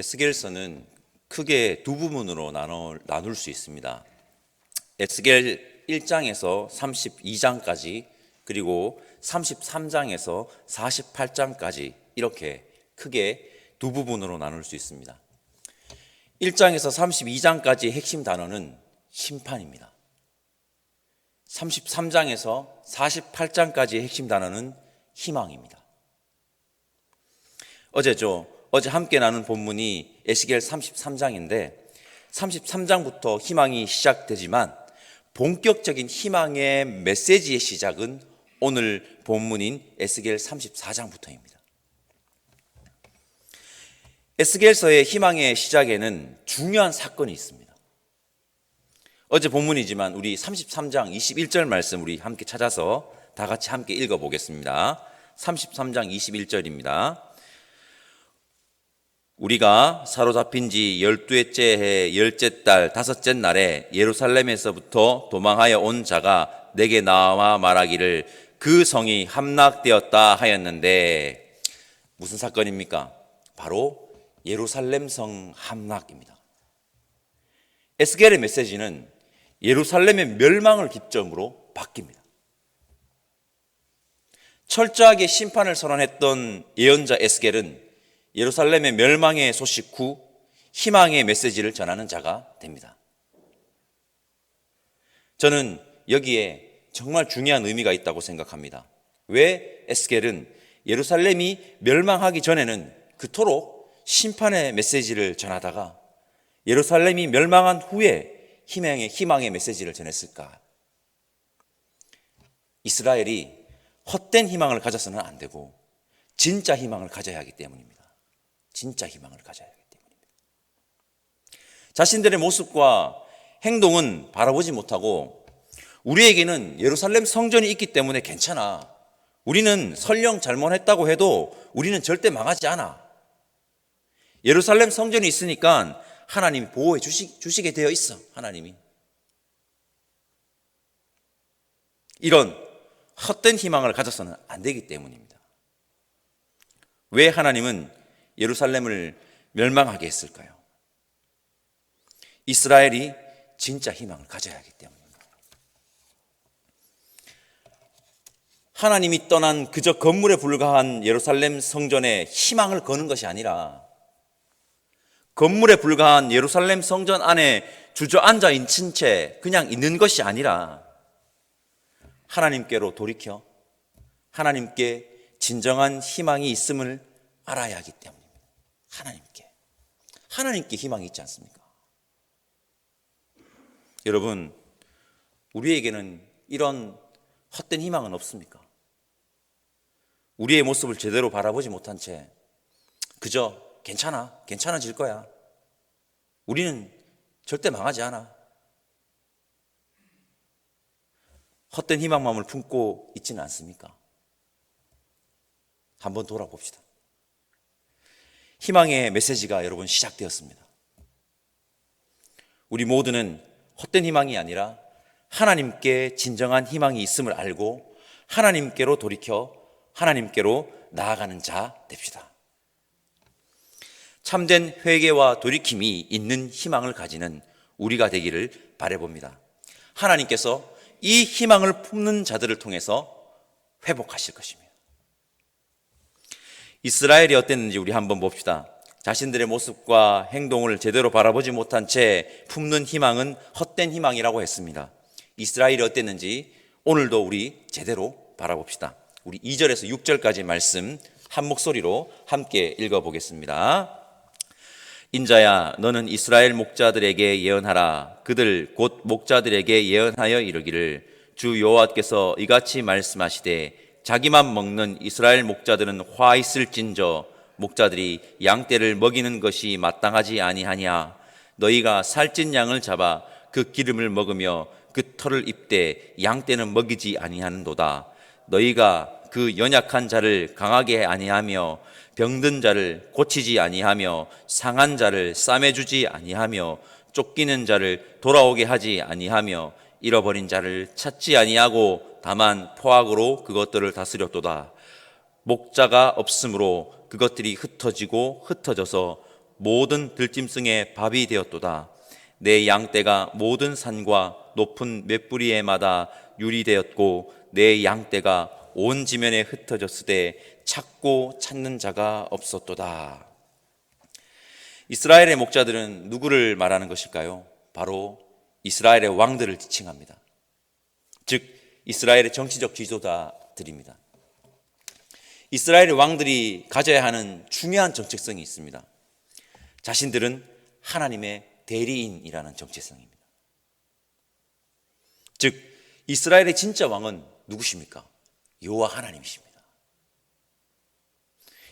에스겔서는 크게 두 부분으로 나눌 수 있습니다. 에스겔 1장에서 32장까지 그리고 33장에서 48장까지 이렇게 크게 두 부분으로 나눌 수 있습니다. 1장에서 32장까지의 핵심 단어는 심판입니다. 33장에서 48장까지의 핵심 단어는 희망입니다. 어제죠. 어제 함께 나눈 본문이 에스겔 33장인데 33장부터 희망이 시작되지만 본격적인 희망의 메시지의 시작은 오늘 본문인 에스겔 34장부터입니다. 에스겔서의 희망의 시작에는 중요한 사건이 있습니다. 어제 본문이지만 우리 33장 21절 말씀 우리 함께 찾아서 다 같이 함께 읽어 보겠습니다. 33장 21절입니다. 우리가 사로잡힌 지 열두째 해 열째 달 다섯째 날에 예루살렘에서부터 도망하여 온 자가 내게 나와 말하기를 그 성이 함락되었다 하였는데 무슨 사건입니까? 바로 예루살렘 성 함락입니다. 에스겔의 메시지는 예루살렘의 멸망을 기점으로 바뀝니다. 철저하게 심판을 선언했던 예언자 에스겔은 예루살렘의 멸망의 소식 후 희망의 메시지를 전하는 자가 됩니다. 저는 여기에 정말 중요한 의미가 있다고 생각합니다. 왜 에스겔은 예루살렘이 멸망하기 전에는 그토록 심판의 메시지를 전하다가 예루살렘이 멸망한 후에 희망의 희망의 메시지를 전했을까? 이스라엘이 헛된 희망을 가져서는 안 되고 진짜 희망을 가져야 하기 때문입니다. 진짜 희망을 가져야 하기 때문입니다. 자신들의 모습과 행동은 바라보지 못하고 우리에게는 예루살렘 성전이 있기 때문에 괜찮아. 우리는 설령 잘못했다고 해도 우리는 절대 망하지 않아. 예루살렘 성전이 있으니까 하나님이 보호해 주시, 주시게 되어 있어. 하나님이. 이런 헛된 희망을 가져서는 안 되기 때문입니다. 왜 하나님은 예루살렘을 멸망하게 했을까요? 이스라엘이 진짜 희망을 가져야 하기 때문입니다. 하나님이 떠난 그저 건물에 불과한 예루살렘 성전에 희망을 거는 것이 아니라 건물에 불과한 예루살렘 성전 안에 주저앉아 있는 채 그냥 있는 것이 아니라 하나님께로 돌이켜 하나님께 진정한 희망이 있음을 알아야 하기 때문입니다. 하나님께. 하나님께 희망이 있지 않습니까? 여러분, 우리에게는 이런 헛된 희망은 없습니까? 우리의 모습을 제대로 바라보지 못한 채 그저 괜찮아, 괜찮아질 거야. 우리는 절대 망하지 않아. 헛된 희망 마음을 품고 있지는 않습니까? 한번 돌아봅시다. 희망의 메시지가 여러분 시작되었습니다. 우리 모두는 헛된 희망이 아니라 하나님께 진정한 희망이 있음을 알고 하나님께로 돌이켜 하나님께로 나아가는 자 됩시다. 참된 회개와 돌이킴이 있는 희망을 가지는 우리가 되기를 바래봅니다. 하나님께서 이 희망을 품는 자들을 통해서 회복하실 것입니다. 이스라엘이 어땠는지 우리 한번 봅시다. 자신들의 모습과 행동을 제대로 바라보지 못한 채 품는 희망은 헛된 희망이라고 했습니다. 이스라엘이 어땠는지 오늘도 우리 제대로 바라봅시다. 우리 2절에서 6절까지 말씀 한 목소리로 함께 읽어보겠습니다. 인자야 너는 이스라엘 목자들에게 예언하라 그들 곧 목자들에게 예언하여 이르기를 주 여호와께서 이같이 말씀하시되 자기만 먹는 이스라엘 목자들은 화 있을진저 목자들이 양떼를 먹이는 것이 마땅하지 아니하냐? 너희가 살찐 양을 잡아 그 기름을 먹으며 그 털을 입되 양떼는 먹이지 아니하는도다. 너희가 그 연약한 자를 강하게 아니하며 병든 자를 고치지 아니하며 상한 자를 싸매 주지 아니하며 쫓기는 자를 돌아오게 하지 아니하며 잃어버린 자를 찾지 아니하고 다만 포악으로 그것들을 다스렸도다. 목자가 없으므로 그것들이 흩어지고 흩어져서 모든 들짐승의 밥이 되었도다. 내 양떼가 모든 산과 높은 몇 뿌리에마다 유리 되었고 내 양떼가 온 지면에 흩어졌으되 찾고 찾는 자가 없었도다. 이스라엘의 목자들은 누구를 말하는 것일까요? 바로 이스라엘의 왕들을 지칭합니다. 즉 이스라엘의 정치적 지도자들입니다. 이스라엘의 왕들이 가져야 하는 중요한 정체성이 있습니다. 자신들은 하나님의 대리인이라는 정체성입니다. 즉 이스라엘의 진짜 왕은 누구십니까? 여호와 하나님이십니다.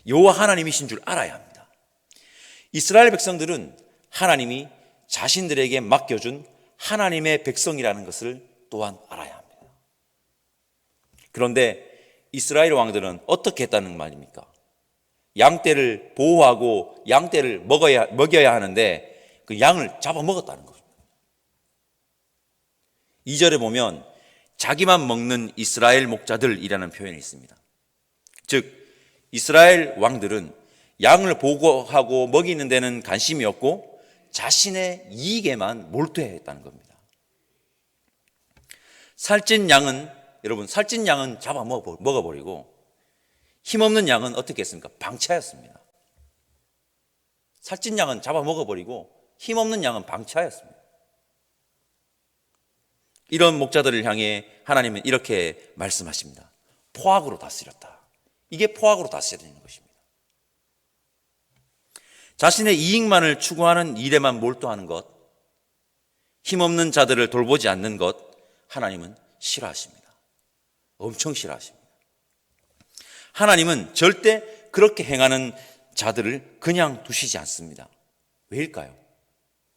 여호와 하나님이신 줄 알아야 합니다. 이스라엘 백성들은 하나님이 자신들에게 맡겨준 하나님의 백성이라는 것을 또한 알아야 합니다. 그런데 이스라엘 왕들은 어떻게 했다는 말입니까? 양떼를 보호하고 양떼를 먹어야, 먹여야 하는데 그 양을 잡아 먹었다는 거죠. 2절에 보면 자기만 먹는 이스라엘 목자들이라는 표현이 있습니다. 즉, 이스라엘 왕들은 양을 보호하고 먹이는 데는 관심이 없고 자신의 이익에만 몰두했다는 겁니다. 살찐 양은 여러분 살찐 양은 잡아 먹어버리고 힘없는 양은 어떻게 했습니까? 방치하였습니다. 살찐 양은 잡아 먹어버리고 힘없는 양은 방치하였습니다. 이런 목자들을 향해 하나님은 이렇게 말씀하십니다. 포악으로 다스렸다. 이게 포악으로 다스려야 되는 것입니다. 자신의 이익만을 추구하는 일에만 몰두하는 것, 힘없는 자들을 돌보지 않는 것, 하나님은 싫어하십니다. 엄청 싫어하십니다. 하나님은 절대 그렇게 행하는 자들을 그냥 두시지 않습니다. 왜일까요?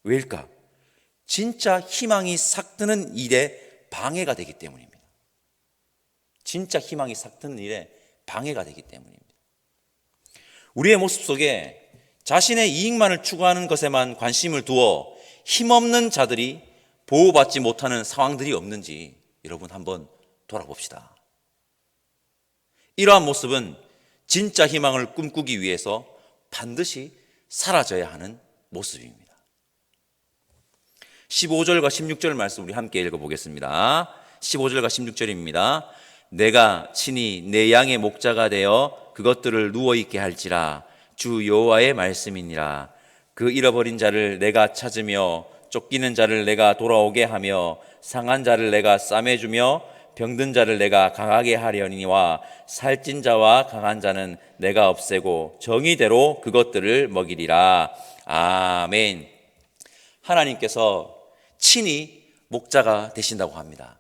왜일까? 진짜 희망이 삭드는 일에 방해가 되기 때문입니다. 진짜 희망이 삭드는 일에 방해가 되기 때문입니다. 우리의 모습 속에 자신의 이익만을 추구하는 것에만 관심을 두어 힘없는 자들이 보호받지 못하는 상황들이 없는지 여러분 한번 돌아봅시다. 이러한 모습은 진짜 희망을 꿈꾸기 위해서 반드시 사라져야 하는 모습입니다. 15절과 16절 말씀 우리 함께 읽어보겠습니다. 15절과 16절입니다. 내가 친히 내 양의 목자가 되어 그것들을 누워있게 할지라 주 여호와의 말씀이니라 그 잃어버린 자를 내가 찾으며 쫓기는 자를 내가 돌아오게 하며 상한 자를 내가 싸매주며 병든 자를 내가 강하게 하려니와 살찐 자와 강한 자는 내가 없애고 정의대로 그것들을 먹이리라. 아멘. 하나님께서 친히 목자가 되신다고 합니다.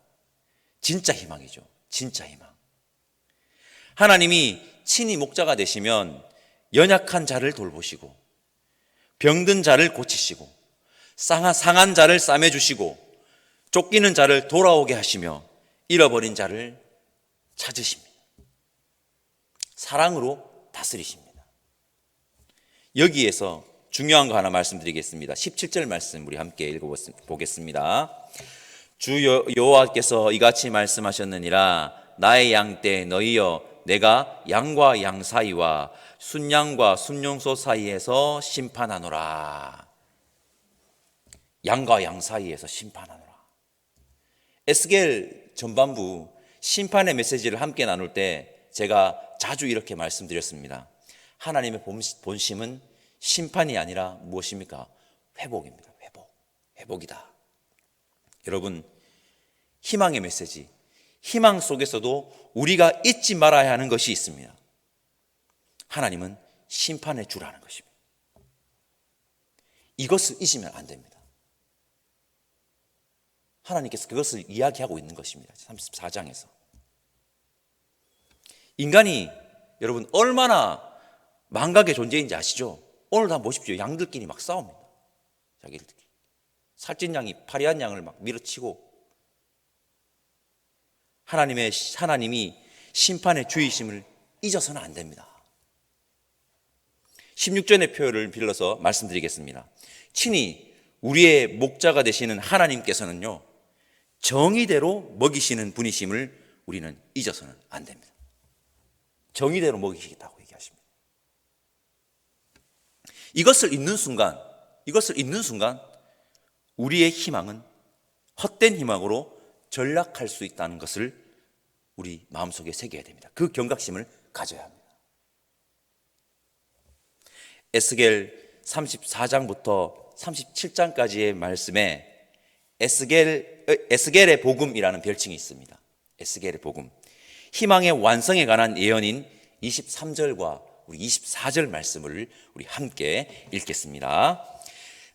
진짜 희망이죠. 진짜 희망. 하나님이 친히 목자가 되시면 연약한 자를 돌보시고 병든 자를 고치시고 상한 자를 싸매주시고 쫓기는 자를 돌아오게 하시며 잃어버린 자를 찾으십니다. 사랑으로 다스리십니다. 여기에서 중요한 거 하나 말씀드리겠습니다. 17절 말씀 우리 함께 읽어보겠습니다. 주 여 호와께서 이같이 말씀하셨느니라 나의 양떼 너희여 내가 양과 양 사이와 순양과 순용소 사이에서 심판하노라. 양과 양 사이에서 심판하노라. 에스겔 전반부 심판의 메시지를 함께 나눌 때 제가 자주 이렇게 말씀드렸습니다. 하나님의 본심은 심판이 아니라 무엇입니까? 회복입니다. 회복. 회복이다. 여러분, 희망의 메시지. 희망 속에서도 우리가 잊지 말아야 하는 것이 있습니다. 하나님은 심판의 주라는 것입니다. 이것을 잊으면 안 됩니다. 하나님께서 그것을 이야기하고 있는 것입니다. 34장에서. 인간이 여러분 얼마나 망각의 존재인지 아시죠? 오늘도 한번 보십시오. 양들끼리 막 싸웁니다. 자기들끼리. 살찐 양이 파리한 양을 막 밀어치고 하나님의 하나님이 심판의 주의심을 잊어서는 안 됩니다. 16절의 표현을 빌려서 말씀드리겠습니다. 친히 우리의 목자가 되시는 하나님께서는요, 정의대로 먹이시는 분이심을 우리는 잊어서는 안 됩니다. 정의대로 먹이시겠다고 얘기하십니다. 이것을 잊는 순간, 이것을 잊는 순간 우리의 희망은 헛된 희망으로 전락할 수 있다는 것을 우리 마음속에 새겨야 됩니다. 그 경각심을 가져야 합니다. 에스겔 34장부터 37장까지의 말씀에 에스겔, 어, 에스겔의 복음이라는 별칭이 있습니다. 에스겔의 복음. 희망의 완성에 관한 예언인 23절과 우리 24절 말씀을 우리 함께 읽겠습니다.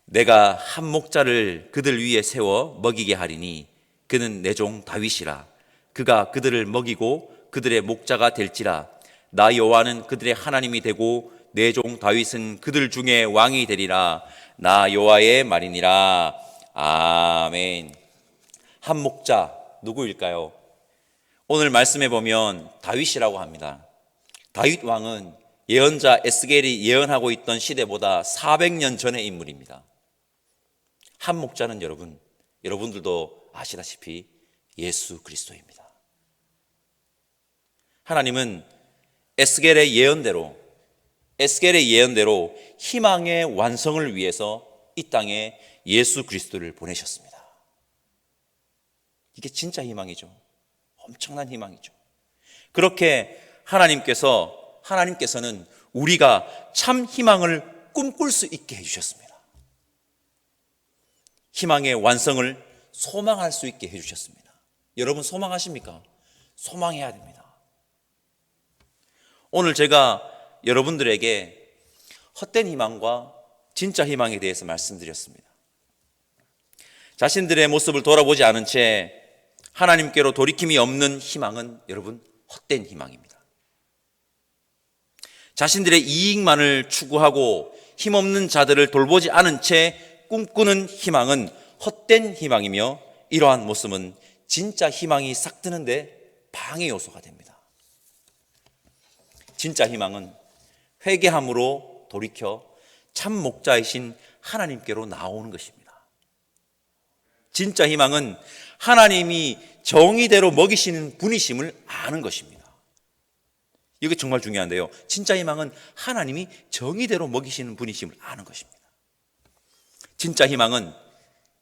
내가 한 목자를 그들 위에 세워 먹이게 하리니 그는 내 종 다윗이라 그가 그들을 먹이고 그들의 목자가 될지라 나 여호와는 그들의 하나님이 되고 내 종 다윗은 그들 중에 왕이 되리라 나 여호와의 말이니라 아멘 한 목자 누구일까요? 오늘 말씀해 보면 다윗이라고 합니다. 다윗 왕은 예언자 에스겔이 예언하고 있던 시대보다 400년 전의 인물입니다. 한 목자는 여러분, 여러분들도 아시다시피 예수 그리스도입니다. 하나님은 에스겔의 예언대로 에스겔의 예언대로 희망의 완성을 위해서 이 땅에 예수 그리스도를 보내셨습니다. 이게 진짜 희망이죠. 엄청난 희망이죠. 그렇게 하나님께서 하나님께서는 우리가 참 희망을 꿈꿀 수 있게 해 주셨습니다. 희망의 완성을 소망할 수 있게 해 주셨습니다. 여러분 소망하십니까? 소망해야 됩니다. 오늘 제가 여러분들에게 헛된 희망과 진짜 희망에 대해서 말씀드렸습니다. 자신들의 모습을 돌아보지 않은 채 하나님께로 돌이킴이 없는 희망은 여러분 헛된 희망입니다. 자신들의 이익만을 추구하고 힘없는 자들을 돌보지 않은 채 꿈꾸는 희망은 헛된 희망이며 이러한 모습은 진짜 희망이 싹 트는데 방해 요소가 됩니다. 진짜 희망은 회개함으로 돌이켜 참 목자이신 하나님께로 나오는 것입니다. 진짜 희망은 하나님이 정의대로 먹이시는 분이심을 아는 것입니다. 이게 정말 중요한데요. 진짜 희망은 하나님이 정의대로 먹이시는 분이심을 아는 것입니다. 진짜 희망은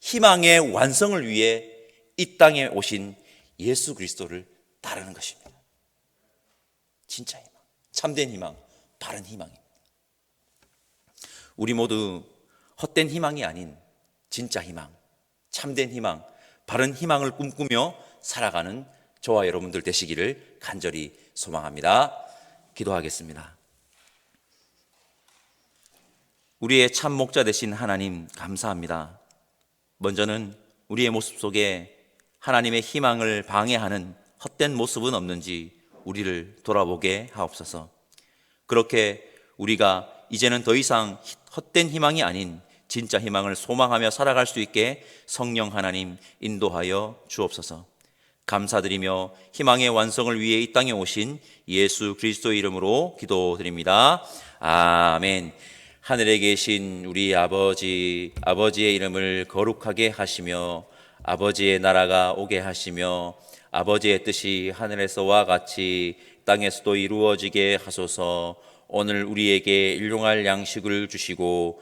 희망의 완성을 위해 이 땅에 오신 예수 그리스도를 따르는 것입니다. 진짜 희망, 참된 희망, 바른 희망입니다. 우리 모두 헛된 희망이 아닌 진짜 희망, 참된 희망, 바른 희망을 꿈꾸며 살아가는 저와 여러분들 되시기를 간절히 소망합니다. 기도하겠습니다. 우리의 참 목자 되신 하나님 감사합니다. 먼저는 우리의 모습 속에 하나님의 희망을 방해하는 헛된 모습은 없는지 우리를 돌아보게 하옵소서. 그렇게 우리가 이제는 더 이상 헛된 희망이 아닌 진짜 희망을 소망하며 살아갈 수 있게 성령 하나님 인도하여 주옵소서. 감사드리며 희망의 완성을 위해 이 땅에 오신 예수 그리스도 이름으로 기도드립니다. 아멘. 하늘에 계신 우리 아버지, 아버지의 이름을 거룩하게 하시며 아버지의 나라가 오게 하시며 아버지의 뜻이 하늘에서와 같이 땅에서도 이루어지게 하소서 오늘 우리에게 일용할 양식을 주시고